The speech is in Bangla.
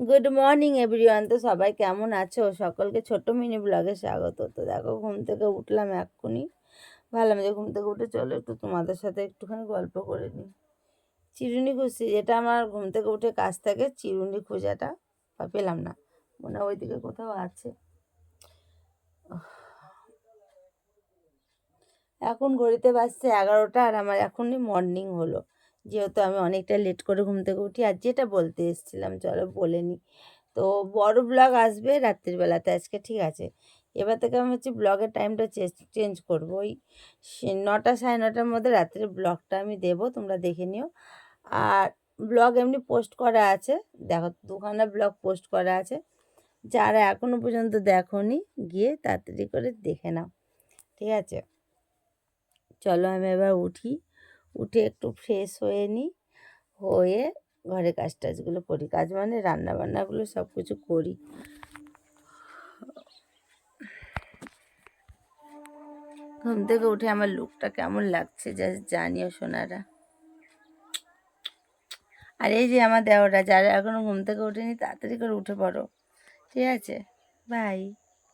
গুড মর্নিং এভরিওয়ান তো সবাই কেমন আছো? সকলকে ছোট্ট মিনি ব্লগে স্বাগত। তো দেখো, ঘুম থেকে উঠলাম এক্ষুনি। ভাবলাম যে ঘুম থেকে উঠে চলো একটু তোমাদের সাথে একটুখানি গল্প করে নিই। চিরুনি খুঁজছি, যেটা আমার ঘুম থেকে উঠে কাজ থাকে, চিরুনি খোঁজাটা। বা পেলাম না, মনে হয় ওইদিকে কোথাও আছে। এখন ঘড়িতে বাজছে এগারোটা আর আমার এখনই মর্নিং হলো। যেহেতু আমি অনেকটা লেট করে ঘুম থেকে উঠি আর যেটা বলতে এসেছিলাম, চলো বলে নিই তো বড় ব্লগ আসবে রাত্রির বেলাতে, আজকে ঠিক আছে। এবার থেকে আমি হচ্ছে ব্লগের টাইমটা চেঞ্জ করব। ওই নটা সাড়ে নটার মধ্যে রাত্রে ব্লগটা আমি দেবো, তোমরা দেখে নিও। আর ব্লগ এমনি পোস্ট করা আছে, দেখো দুখানা ব্লগ পোস্ট করা আছে। যারা এখনও পর্যন্ত দেখোনি গিয়ে তাড়াতাড়ি করে দেখে নাও। ঠিক আছে? চলো আমি এবার উঠি। উঠে একটু ফ্রেশ হয়ে নিই, হয়ে ঘরে কাজ টাজগুলো করি। কাজ মানে রান্না বান্নাগুলো সব কিছু করি। ঘুম থেকে উঠে আমার লুকটা কেমন লাগছে যা জানিও সোনারা। আর এই যে আমার দেওয়াটা যারা এখনও ঘুম থেকে ওঠেনি তাড়াতাড়ি করে উঠে পড়ো। ঠিক আছে? বাই